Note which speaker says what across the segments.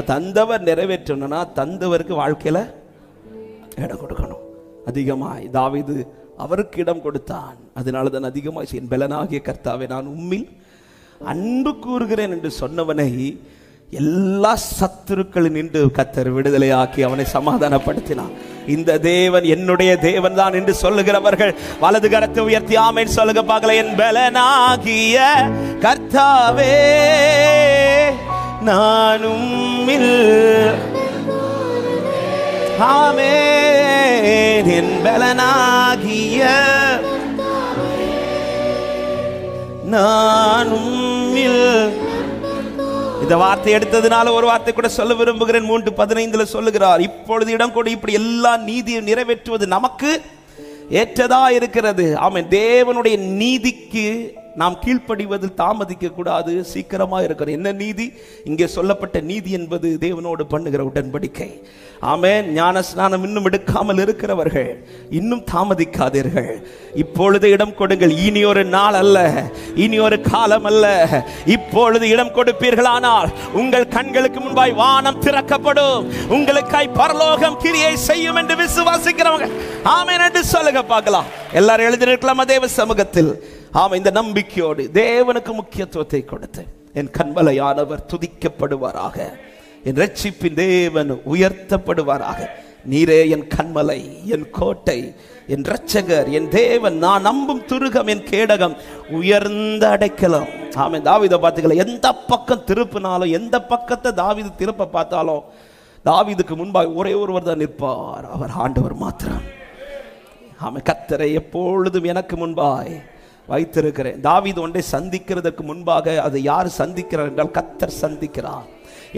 Speaker 1: அப்போ தந்தவர் நிறைவேற்றணும்னா தந்தவருக்கு வாழ்க்கையில இடம் கொடுக்கணும். அதிகமாய். தாவீது அவருக்கு இடம் கொடுத்தான். அதனால தான் அதிகமாக என் பலனாகிய கர்த்தாவே நான் உம்மில் அன்பு கூறுகிறேன் என்று சொன்னவனை எல்லா சத்துருக்களும் நின்று கத்தர் விடுதலையாக்கி அவனை சமாதானப்படுத்தினான் இந்த தேவன் என்னுடைய தேவன் தான் என்று சொல்லுகிறவர்கள் வலது கரத்தை உயர்த்தி ஆமேன். சொல்லுங்க பார்க்கல என் பலனாகிய கர்த்தாவே நானும் ஆமே என் பலனாகிய நானும் இந்த வார்த்தை எடுத்ததுனால ஒரு வார்த்தை கூட சொல்ல விரும்புகிறேன். மூன்று பதினைந்துல சொல்லுகிறார் இப்பொழுது இடம் கூட இப்படி எல்லா நீதியும் நிறைவேற்றுவது நமக்கு ஏற்றதா இருக்கிறது. அவன் தேவனுடைய நீதிக்கு நாம் கீழ்ப்படிவதில் தாமதிக்க கூடாது சீக்கிரமா இருக்கிறோம். என்ன நீதி? இங்கே சொல்லப்பட்ட நீதி என்பது தேவனோடு பண்ணுகிற உடன்படிக்கை. ஆமே ஞான ஸ்நானம் இன்னும் எடுக்காமல் இருக்கிறவர்கள் இன்னும் தாமதிக்காதீர்கள். இப்பொழுது இடம் கொடுங்கள். இனி ஒரு நாள் அல்ல இனி ஒரு காலம் அல்ல. இப்பொழுது இடம் கொடுப்பீர்களானால் உங்கள் கண்களுக்கு முன்பாய் வானம் திறக்கப்படும். உங்களுக்காய் பரலோகம் கிரியை செய்யும் என்று விசுவாசிக்கிறவங்க. ஆமேன் என்று சொல்லுங்க பார்க்கலாம். எல்லாரும் எழுதியிருக்கலாமா தேவ சமூகத்தில். ஆமாம் இந்த நம்பிக்கையோடு தேவனுக்கு முக்கியத்துவத்தை கொடுத்து என் கண்மலையானவர் துதிக்கப்படுவாராக. என் ரட்சிப்பின் தேவன் உயர்த்தப்படுவாராக. நீரே என் கண்மலை என் கோட்டை என் ரட்சகர் என் தேவன் நான் நம்பும் துருகம் என் கேடகம் உயர்ந்த அடைக்கலாம். ஆமாம் தாவிதை பார்த்துக்கல எந்த பக்கம் திருப்பினாலும் எந்த பக்கத்தை தாவிது திருப்ப பார்த்தாலும் தாவிதுக்கு முன்பாக ஒரே ஒருவர் தான் நிற்பார். அவர் ஆண்டவர் மாத்திரம். ஆமாம் கத்தரை எப்பொழுதும் எனக்கு முன்பாய். வைத்திருக்கிறேன். தாவீது ஒன்றை சந்திக்கிறதுக்கு முன்பாக அதை யார் சந்திக்கிறார் என்றால் கத்தர் சந்திக்கிறார்.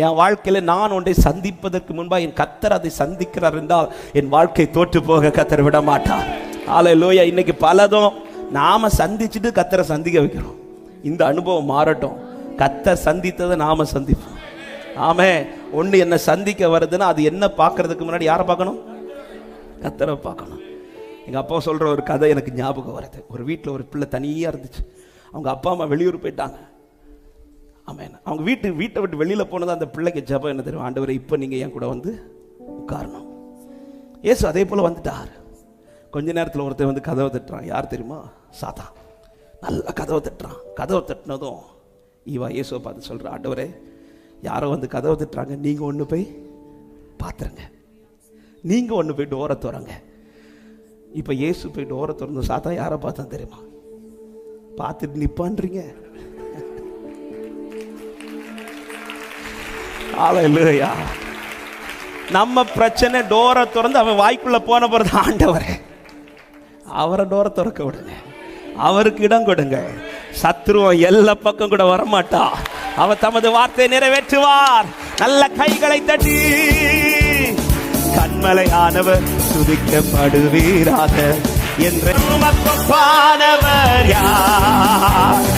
Speaker 1: என் வாழ்க்கையில் நான் ஒன்றை சந்திப்பதற்கு முன்பாக என் கத்தர் அதை சந்திக்கிறார் என்றால் என் வாழ்க்கை தோற்று போக கத்தர் விட மாட்டார் ஆலை லோயா இன்னைக்கு பலதும் நாம சந்திச்சுட்டு கத்தரை சந்திக்க வைக்கிறோம். இந்த அனுபவம் மாறட்டும். கத்தர் சந்தித்ததை நாம சந்திப்போம். ஆமே ஒன்று என்னை சந்திக்க வருதுன்னா அது என்ன பார்க்கறதுக்கு முன்னாடி யாரை பார்க்கணும்? கத்தரை பார்க்கணும். எங்கள் அப்பா சொல்கிற ஒரு கதை எனக்கு ஞாபகம் வருது. ஒரு வீட்டில் ஒரு பிள்ளை தனியாக இருந்துச்சு. அவங்க அப்பா அம்மா வெளியூர் போயிட்டாங்க. ஆமாம் அவங்க வீட்டு வீட்டை விட்டு வெளியில் போனது அந்த பிள்ளைக்கு ஜபம் என்ன தெரியும்? ஆண்டவரை இப்போ நீங்கள் என் கூட வந்து உட்காரணும். ஏசு அதே போல் வந்துட்டார். கொஞ்ச நேரத்தில் ஒருத்தர் வந்து கதவை தட்டுறான். யார் தெரியுமா? சாத்தா நல்லா கதவை தட்டுறான். கதவை தட்டினதும் ஈவா இயேசுவை பார்த்து சொல்கிற ஆண்டவரே யாரோ வந்து கதவை தட்டுறாங்க. நீங்கள் ஒன்று போய் பார்த்துருங்க நீங்கள் ஒன்று போய் டோரை திறங்க. இப்போ இயேசு போய் டோரை திறந்து சாத்தா யாரை பார்த்தா தெரியுமா? பார்த்துட்டு நிப்பான்றீங்க. இல்லையா நம்ம பிரச்சனை டோரை திறந்து அவன் வாய்க்குள்ளே போன பிறகு ஆண்டவரே. அவரை டோரை திறக்க விடுங்க. அவருக்கு இடம் கொடுங்க. சத்ருவம் எல்லா பக்கம் கூட வரமாட்டான் அவர் தமது வார்த்தையை நிறைவேற்றுவார். நல்ல கைகளை தட்டி. கண்மலை ஆனவர் துதிக்கப்படுவீராக என்ற உமக்கொப்பானவர் யார்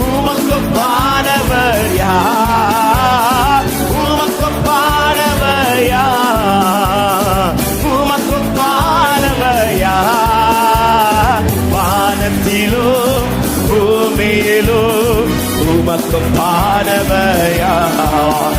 Speaker 1: உமக்கொப்பானவர் யார் உமக்கொப்பானவர் யார் உமக்கொப்பானவர் யார் வானத்திலோ பூமியிலோ உமக்கொப்பானவர் யார்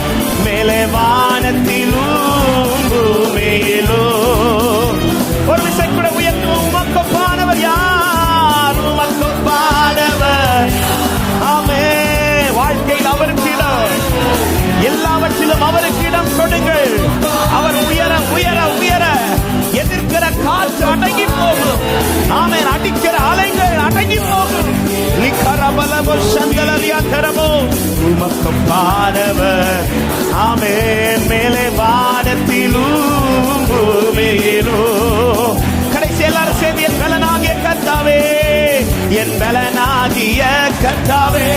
Speaker 1: லிக்கரபலமோ உமக்கு பாடவர் ஆமே மேலே வானத்திலும் பூமியிலும் கடைசி எல்லாரும் சேர்ந்து என் பலனாகிய கத்தாவே என் பலனாகிய கத்தாவே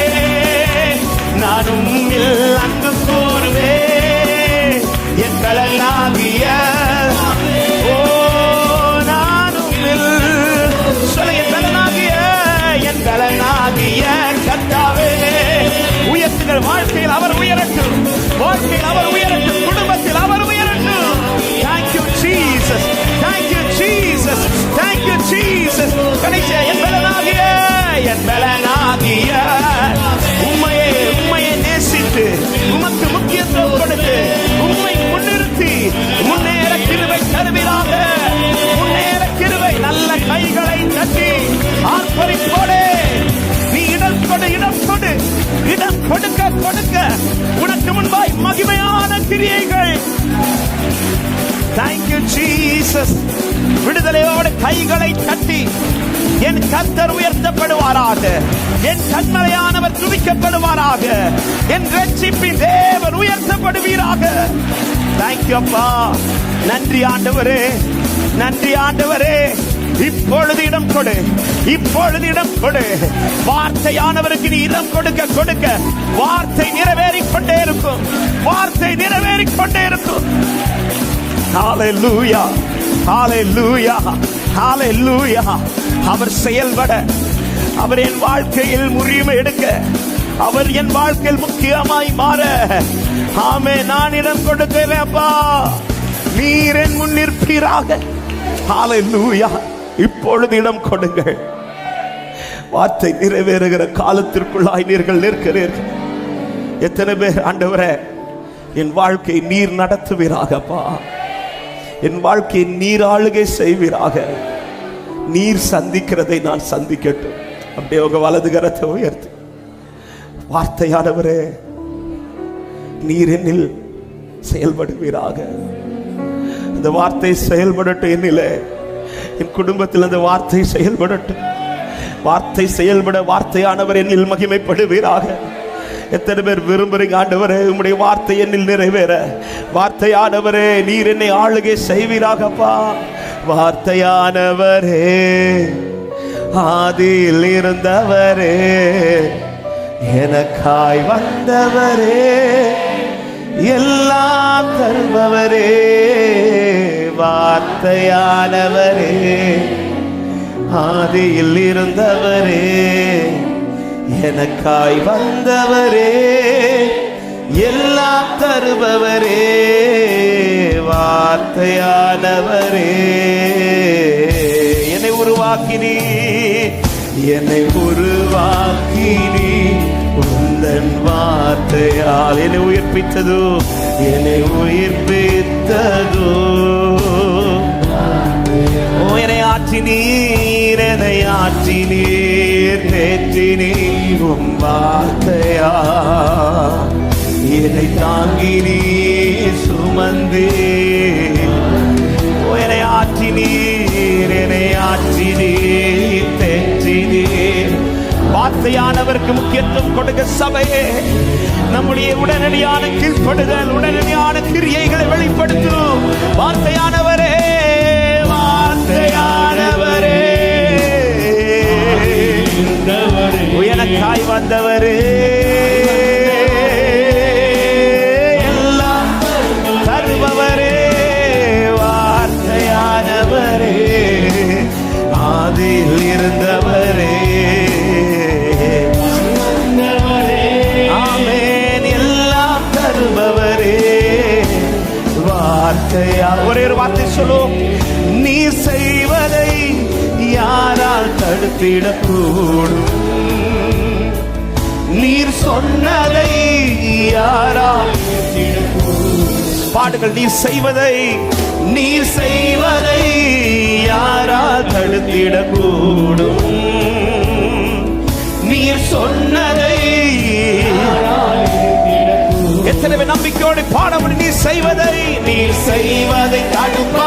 Speaker 1: நானும் அங்கு அன்பு வாழ்க்கையில் அவர் மகிமையான கிரியைகள். தேங்க்யூ ஜீசஸ் விடுதலையோடு கைகளை தட்டி என் கத்தர் உயர்த்தப்படுவாராக. என் கண்மலையானவர் துதிக்கப்படுவாராக. என் ரட்சிப்பின் தேவர் உயர்த்தப்படுவீராக. தேங்க்யூ அப்பா. நன்றி ஆண்டவரே. நன்றி ஆண்டவரே. இப்பொழுது இடம் கொடு. இப்பொழுது இடம் கொடு. வார்த்தையானவருக்கு நீ இடம் கொடுக்க கொடுக்க. வார்த்தை நிறைவேறிக் கொண்டே இருக்கும். வார்த்தை நிறைவேறிக் கொண்டே இருக்கும். ஹalleluya ஹalleluya ஹalleluya அவர் செயல்பட. அவர் என் வாழ்க்கையில் முறியுமை எடுக்க. அவர் என் வாழ்க்கையில் முக்கியமாய் மாற. ஆமே நான் இடம் கொடுக்கிறேன் அப்பா. நீர் என் முன் நிற்பீராக ஹalleluya இப்பொழுது இடம் கொடுங்கள். வார்த்தை நிறைவேறுகிற காலத்திற்குள்ளாய் நீர்கள் நிற்கிறீர்கள் எத்தனை பேர் ஆண்டவரே என் வாழ்க்கை நீர் நடத்துவீராகப்பா. என் வாழ்க்கையை நீர் ஆளுகை செய்வீராக. நீர் சந்திக்கிறதை நான் சந்திக்கட்டும். அப்படியே உங்க வலது கரத்தை உயர்த்து. வார்த்தையானவரே நீர் என்னில் செயல்படுவீராக. அந்த வார்த்தை செயல்படட்டும் என்னில. என் குடும்பத்தில் அந்த வார்த்தை செயல்படட்டும். வார்த்தை செயல்பட வார்த்தையானவர் என்னில் மகிமைப்படுவீராக. எத்தனை பேர் விரும்புறீங்க ஆண்டவரே உம்முடைய வார்த்தை என்னில் நிறைவேற. வார்த்தையானவரே நீர் என்னை ஆளுகை செய்வீராகப்பா. வார்த்தையானவரே ஆதியில் இருந்தவரே எனக்காய் வந்தவரே எல்லாம் தருபவரே. வார்த்தையானவரே ஆதியில் இருந்தவரே எனக்காய் வந்தவரே எல்லாம் தருபவரே வார்த்தையானவரே. என்னை உருவாக்கினி என்னை உருவாக்கினி உந்தன் வார்த்தையால். என்னை உயிர்ப்பித்ததோ என்னை உயிர்ப்பித்ததோ என்னை ஆற்றினீர் என்னை ஆற்றினீர் தேற்றினீர் உம் வார்த்தையா? என்னை தாங்கினீ சுமந்தே. ஓ, என்னை ஆற்றினீர் என்னை ஆற்றினீர் தேற்றினீர். வார்த்தையானவருக்கு முக்கியத்துவம் கொடுக்க சபையே நம்முடைய உடனடியான கீழ்ப்படுதல் உடனடியான கிரியைகளை வெளிப்படுத்தும். வார்த்தையான எனக்காய் வந்தவரே. எல்லாம் தருபவரே வார்த்தையானவரே. ஆதியில் இருந்தவரே. ஒரே ஒரு வார்த்தை சொல்லுவோம். நீ செய்வதை யாரால் தடுத்திடக்கூடும் நீர் சொன்னதை யாரால் பாடுகள் நீர் செய்வதை நீர் செய்வதை யாரால் தடுத்திடக்கூடும்? நீர் சொன்னதை எத்தனை நம்பிக்கையோடு பாட முடியும் செய்வதை நீர் செய்வதை தடுப்ப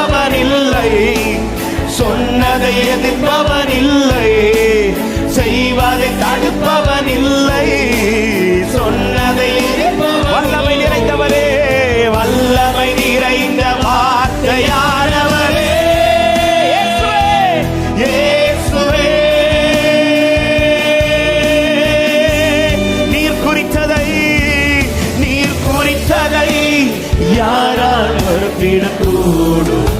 Speaker 1: விடக்கூடும்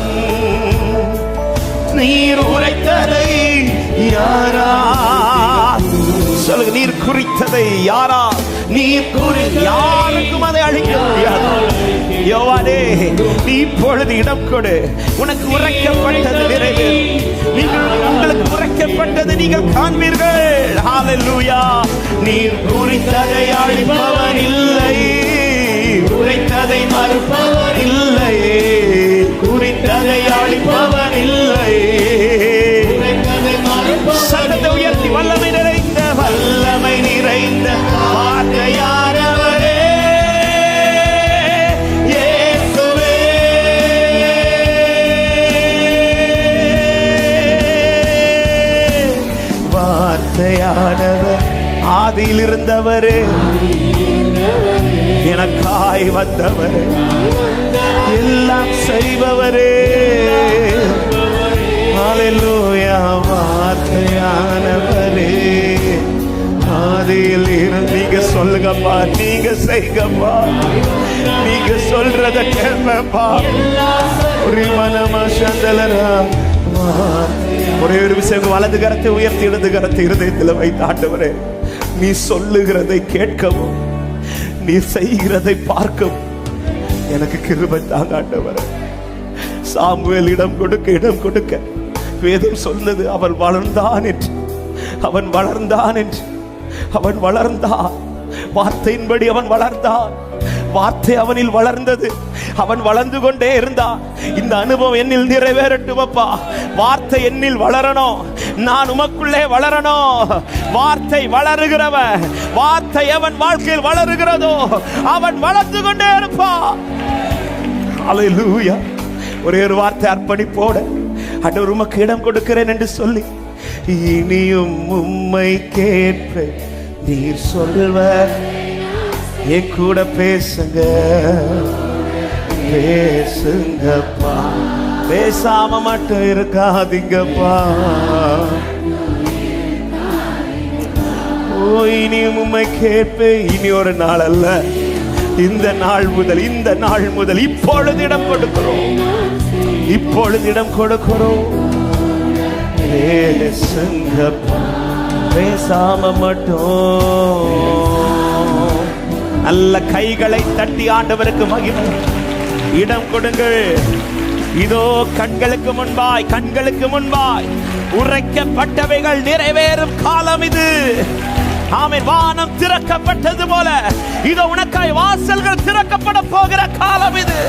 Speaker 1: நீர் உரைத்ததை யாரா? சொல்லுங்க நீர் குறித்ததை யாரா? நீர் குறி யாருக்கும் அதை அழிக்க முடியாது. யோவானே நீ இப்பொழுது இடம் கொடு. உனக்கு உரைக்கப்பட்டது நிறைவு. நீங்கள் உங்களுக்கு உரைக்கப்பட்டது நீங்கள் காண்பீர்கள். ஹalleluya நீர் குறித்ததை அழிப்பவர் இல்லை. குறித்ததை மறுப்பவர் இல்லையே குறித்ததை அழிப்பவர் இல்லையே சத்தத்தை உயர்த்தி வல்லமை நிறைந்த வல்லமை நிறைந்த வார்த்தையானவரே வார்த்தையானவர் ஆதியில் இருந்தவரே எனக்காய் வந்தவரே. எல்லாம் செய்பவரே. ஹalleluya வார்த்தையானவரே. ஆதியில் இருந்து நீங்க சொல்லுங்கப்பா நீங்க செய்கப்பா நீங்க சொல்றத கேட்பப்பா ஒரு மனமா சந்தலரா. ஒரே ஒரு விஷயம் வலது கரத்தை உயர்த்தி இடது கரத்தை இருதயத்தில் வைத்து ஆண்டவரே நீ சொல்லுகிறதை கேட்கவும் நீ செய்கிறதை பார்க்கும். எனக்கு கிருபை தாங்க ஆண்டவர். சாமுவேல் இடம் கொடுக்க இடம் கொடுக்க. வேதம் சொன்னது அவன் வளர்ந்தான் என்று. அவன் வளர்ந்தான் என்று. அவன் வளர்ந்தான். வார்த்தையின்படி அவன் வளர்ந்தான். வார்த்தை அவனில் வளர்ந்தது. அவன் வளர்ந்து கொண்டே இருந்தான் இந்த அனுபவம் என்னில் நிறைவேறட்டும் அப்பா. வார்த்தை என்னில் வளரணும். நான் உமக்குள்ளே வளரணும். வார்த்தை வளருகிறவன். வார்த்தை அவன் வாழ்க்கையில் வளருகிறதோ அவன் வளர்ந்து கொண்டே இருப்பான். அல்லேலூயா ஒரே ஒரு வார்த்தை அர்ப்பணிப்போட ஆண்டவர் உமக்கு இடம் கொடுக்கிறேன் என்று சொல்லி இனியும் உம்மை கேட்ப. நீர் சொல்வ என் கூட பேசுங்க. பேசுங்கப்பா. பேசாம மட்டும் இருக்காதீங்கப்பா. ஓ இனி உண்மை கேட்பேன். இனி ஒரு நாள் அல்ல இந்த நாள் முதல் இந்த நாள் முதல் இப்பொழுது இடம் கொடுக்கிறோம். இப்பொழுது இடம் கொடுக்கிறோம். பேசுங்கப்பா. பேசாம மட்டும். நல்ல கைகளை தட்டி ஆண்டவருக்கு மகிமை. இடம் கொடுங்கள். இதோ கண்களுக்கு முன்பாய் கண்களுக்கு முன்பாய். உரைக்கப்பட்டவைகள் நிறைவேறும் காலம் இது. ஆமென் வானம் திறக்கப்பட்டது போல. இதோ உனக்காய் வாசல்கள் திறக்கப்பட போகிற காலம் இது.